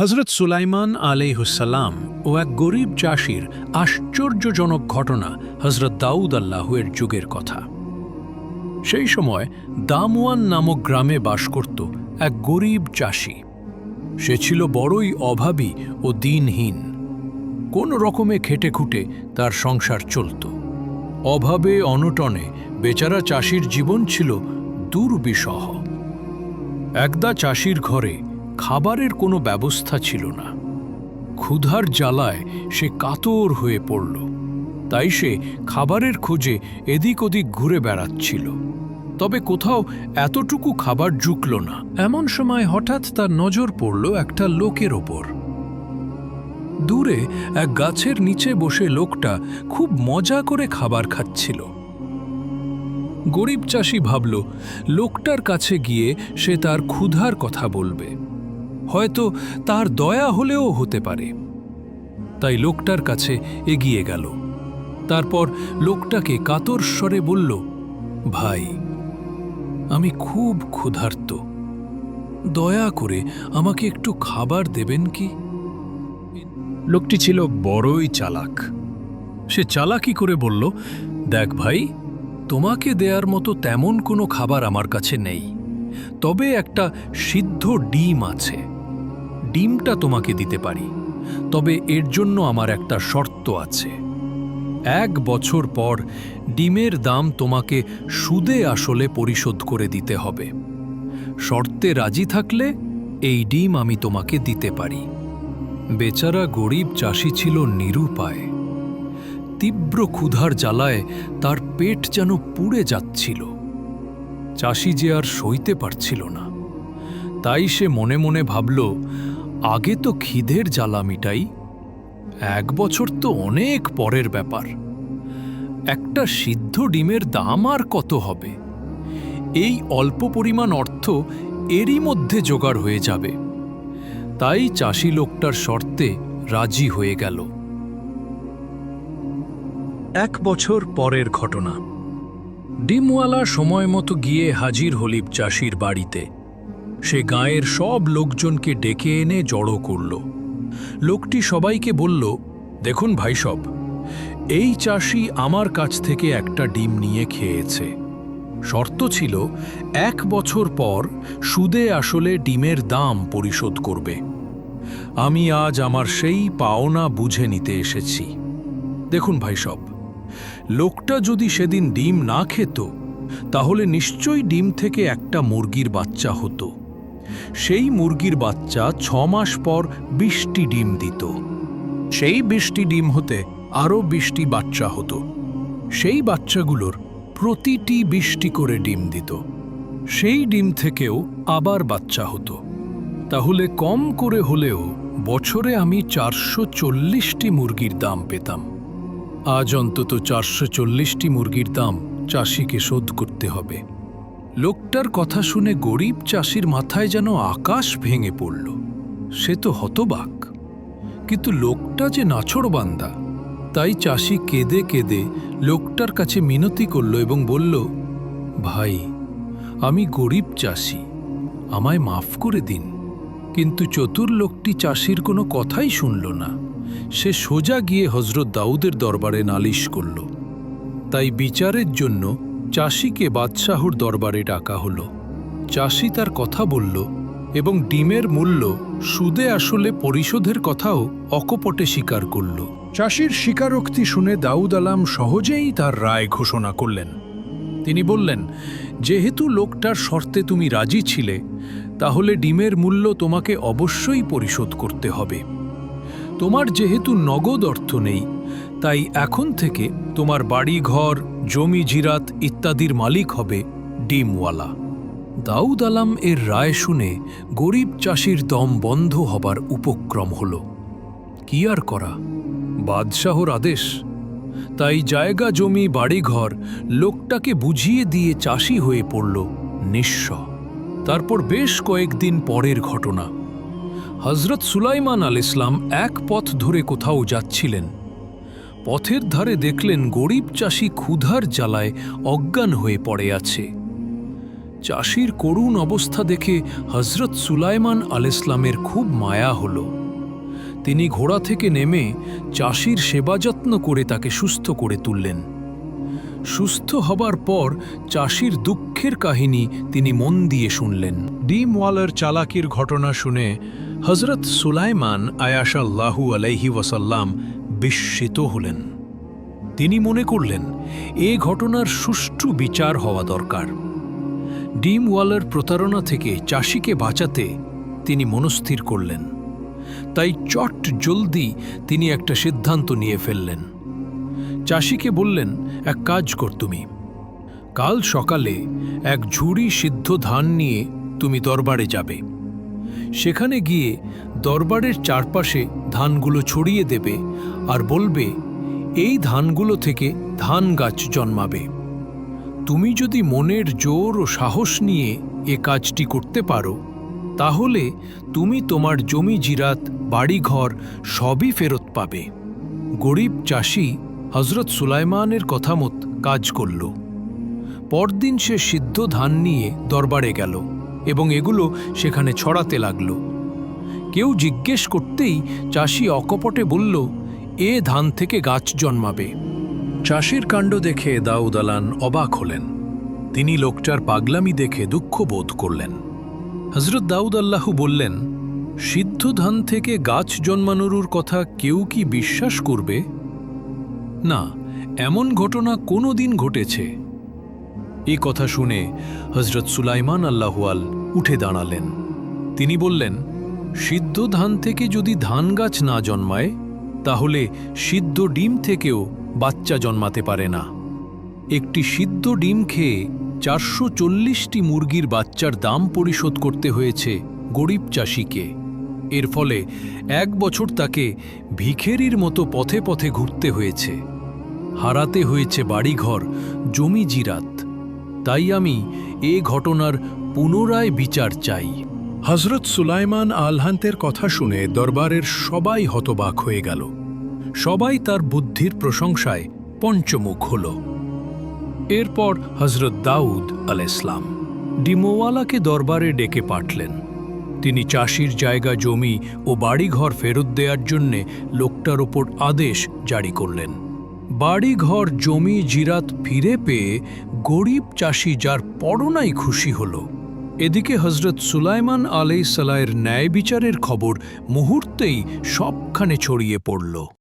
হজরত সুলাইমান আলাইহুসাল্লাম ও এক গরিব চাষির আশ্চর্যজনক ঘটনা হজরত দাউদ আল্লাহের যুগের কথা। সেই সময় দামওয়ান নামক গ্রামে বাস করত এক গরিব চাষি। সে ছিল বড়ই অভাবী ও দিনহীন। কোন রকমে খেটে খুঁটে তার সংসার চলত। অভাবে, অনটনে বেচারা চাষির জীবন ছিল দুর্বিষহ। একদা চাষির ঘরে খাবারের কোনো ব্যবস্থা ছিল না। ক্ষুধার জ্বালায় সে কাতর হয়ে পড়ল। তাই সে খাবারের খোঁজে এদিক ওদিক ঘুরে বেড়াচ্ছিল। তবে কোথাও এতটুকু খাবার জুকল না। এমন সময় হঠাৎ তার নজর পড়ল একটা লোকের ওপর। দূরে এক গাছের নিচে বসে লোকটা খুব মজা করে খাবার খাচ্ছিল। গরিব চাষি ভাবল, লোকটার কাছে গিয়ে সে তার ক্ষুধার কথা বলবে। হয়তো তার দয়া হলেও হতে পারে। তাই লোকটার কাছে এগিয়ে গেল। তারপর লোকটাকে কাতর স্বরে বলল, ভাই, আমি খুব ক্ষুধার্ত। দয়া করে আমাকে একটু খাবার দেবেন কি? লোকটি ছিল বড়ই চালাক। সে চালাকি করে বলল, দেখ ভাই, তোমাকে দেয়ার মতো তেমন কোনো খাবার আমার কাছে নেই। তবে একটা সিদ্ধ ডিম আছে। ডিমটা তোমাকে দিতে পারি, তবে এর জন্য আমার একটা শর্ত আছে। এক বছর পর ডিমের দাম তোমাকে সুদে আসলে পরিশোধ করে দিতে হবে। শর্তে রাজি থাকলে এই ডিম আমি তোমাকে দিতে পারি। বেচারা গরিব চাষি ছিল নিরুপায়। তীব্র ক্ষুধার জ্বালায় তার পেট যেন পুড়ে যাচ্ছিল। চাষি যে আর সইতে পারছিল না। তাই সে মনে মনে ভাবল আগে তো খিদের জ্বালা মিটাই এক বছর তো অনেক পরের ব্যাপার। একটা সিদ্ধ ডিমের দাম আর কত হবে? এই অল্প পরিমাণ অর্থ এরই মধ্যে জোগাড় হয়ে যাবে। তাই চাষি লোকটার শর্তে রাজি হয়ে গেল। এক বছর পরের ঘটনা। ডিমওয়ালা সময় মতো গিয়ে হাজির হলিব চাষির বাড়িতে। সে গাঁয়ের সব লোকজনকে ডেকে এনে জড়ো করল। লোকটি সবাইকে বলল, দেখুন ভাই সব, এই চাষি আমার কাছ থেকে একটা ডিম নিয়ে খেয়েছে। শর্ত ছিল, এক বছর পর সুদে আসলে ডিমের দাম পরিশোধ করবে। আমি আজ আমার সেই পাওনা বুঝে নিতে এসেছি। দেখুন ভাই সব, লোকটা যদি সেদিন ডিম না খেত, তাহলে নিশ্চয়ই ডিম থেকে একটা মুরগির বাচ্চা হতো। সেই মুরগির বাচ্চা ছ মাস পর বিশটি ডিম দিত। সেই বিশটি ডিম হতে আরও বিশটি বাচ্চা হতো। সেই বাচ্চাগুলোর প্রতিটি বিশটি করে ডিম দিত। সেই ডিম থেকেও আবার বাচ্চা হতো। তাহলে কম করে হলেও বছরে আমি চারশো চল্লিশটি মুরগির দাম পেতাম। আজ অন্তত চারশো চল্লিশটি মুরগির দাম চাষিকে শোধ করতে হবে। লোকটার কথা শুনে গরিব চাষির মাথায় যেন আকাশ ভেঙে পড়ল। সে তো হতবাক। কিন্তু লোকটা যে নাছড়বান্দা, তাই চাষি কেঁদে কেঁদে লোকটার কাছে মিনতি করল এবং বলল, ভাই, আমি গরিব চাষি, আমায় মাফ করে দিন। কিন্তু চতুর লোকটি চাষির কোনো কথাই শুনল না। সে সোজা গিয়ে হজরত দাউদের দরবারে নালিশ করল। তাই বিচারের জন্য চাষিকে বাদশাহুর দরবারে ডাকা হলো। চাষি তার কথা বলল এবং ডিমের মূল্য সুদে আসলে পরিশোধের কথাও অকপটে স্বীকার করল। চাষির স্বীকারোক্তি শুনে দাউদ আলাম সহজেই তার রায় ঘোষণা করলেন। তিনি বললেন, যেহেতু লোকটার শর্তে তুমি রাজি ছিলে, তাহলে ডিমের মূল্য তোমাকে অবশ্যই পরিশোধ করতে হবে। তোমার যেহেতু নগদ অর্থ নেই তাই এখন থেকে তোমার বাড়ি ঘর জমি জিরাত ইত্যাদির মালিক হবে ডিমওয়ালা। দাউদ আলাম এর রায় শুনে গরিব চাষির দম বন্ধ হবার উপক্রম হল। কি আর করা? বাদশাহর আদেশ। তাই জায়গা, জমি, বাড়িঘর লোকটাকে বুঝিয়ে দিয়ে চাষি হয়ে পড়ল নিঃস্ব। তারপর বেশ কয়েকদিন পরের ঘটনা। হজরত সুলাইমান আল ইসলাম এক পথ ধরে কোথাও যাচ্ছিলেন। পথের ধারে দেখলেন গরিব চাষি ক্ষুধার জ্বালায় অজ্ঞান হয়ে পড়ে আছে। চাষির করুণ অবস্থা দেখে হজরত সুলাইমান আল ইসলামের খুব মায়া হল। তিনি ঘোড়া থেকে নেমে চাষির সেবা যত্ন করে তাকে সুস্থ করে তুললেন। সুস্থ হবার পর চাষির দুঃখের কাহিনী তিনি মন দিয়ে শুনলেন। ডিম ওয়ালার চালাকির ঘটনা শুনে হজরত সুলাইমান আয়াশাল্লাহু আলাইহি ওয়াসাল্লাম বিস্মিত হলেন। তিনি মনে করলেন, এ ঘটনার সুষ্ঠু বিচার হওয়া দরকার। ডিম ওয়ালার প্রতারণা থেকে চাষিকে বাঁচাতে তিনি মনস্থির করলেন। তাই চট জলদি তিনি একটা সিদ্ধান্ত নিয়ে ফেললেন। চাষিকে বললেন, এক কাজ কর তুমি। কাল সকালে এক ঝুড়ি সিদ্ধ ধান নিয়ে তুমি দরবারে যাবে। সেখানে গিয়ে দরবারের চারপাশে ধানগুলো ছড়িয়ে দেবে আর বলবে, এই ধানগুলো থেকে ধান গাছ জন্মাবে। তুমি যদি মনের জোর ও সাহস নিয়ে এ কাজটি করতে পারো, তাহলে তুমি তোমার জমি জিরাত, বাড়িঘর সবই ফেরত পাবে। গরিব চাষি হজরত সুলাইমানের কথা মত কাজ করল। পরদিন সে সিদ্ধ ধান নিয়ে দরবারে গেল। এবং এগুলো সেখানে ছড়াতে লাগল। কেউ জিজ্ঞেস করতেই চাষি অকপটে বলল, এ ধান থেকে গাছ জন্মাবে। চাষির কাণ্ড দেখে দাউদ আলান অবাক হলেন। তিনি লোকটার পাগলামি দেখে দুঃখ বোধ করলেন। হজরত দাউদ আল্লাহু বললেন, সিদ্ধ ধান থেকে গাছ জন্মানোর কথা কেউ কি বিশ্বাস করবে? না, এমন ঘটনা কোনো দিন ঘটেছে। এই কথা শুনে হজরত সুলাইমান আল্লাহুয়াল উঠে দাঁড়ালেন। তিনি বললেন, সিদ্ধ ধান থেকে যদি ধান গাছ না জন্মায়, তাহলে সিদ্ধ ডিম থেকেও বাচ্চা জন্মাতে পারে না। একটি সিদ্ধ ডিম খেয়ে চারশো চল্লিশটি মুরগির বাচ্চার দাম পরিশোধ করতে হয়েছে গরিব চাষিকে। এর ফলে এক বছর তাকে ভিখেরির মতো পথে পথে ঘুরতে হয়েছে। হারাতে হয়েছে বাড়িঘর, জমি জিরাত। তাই আমি এ ঘটনার পুনরায় বিচার চাই। হজরত সুলাইমান আলহান্তের কথা শুনে দরবারের সবাই হতবাক হয়ে গেল। সবাই তার বুদ্ধির প্রশংসায় পঞ্চমুখ হল। এরপর হজরত দাউদ আল ইসলাম ডিমোওয়ালাকে দরবারে ডেকে পাঠলেন। তিনি চাষির জায়গা, জমি ও বাড়িঘর ফেরত দেওয়ার জন্যে লোকটার ওপর আদেশ জারি করলেন। বাড়িঘর, জমি, জিরাত ফিরে পেয়ে গরিব চাষি যার পরনাই খুশি হল। এদিকে হজরত সুলাইমান আলাই সালায়ের ন্যায় বিচারের খবর মুহূর্তেই সবখানে ছড়িয়ে পড়ল।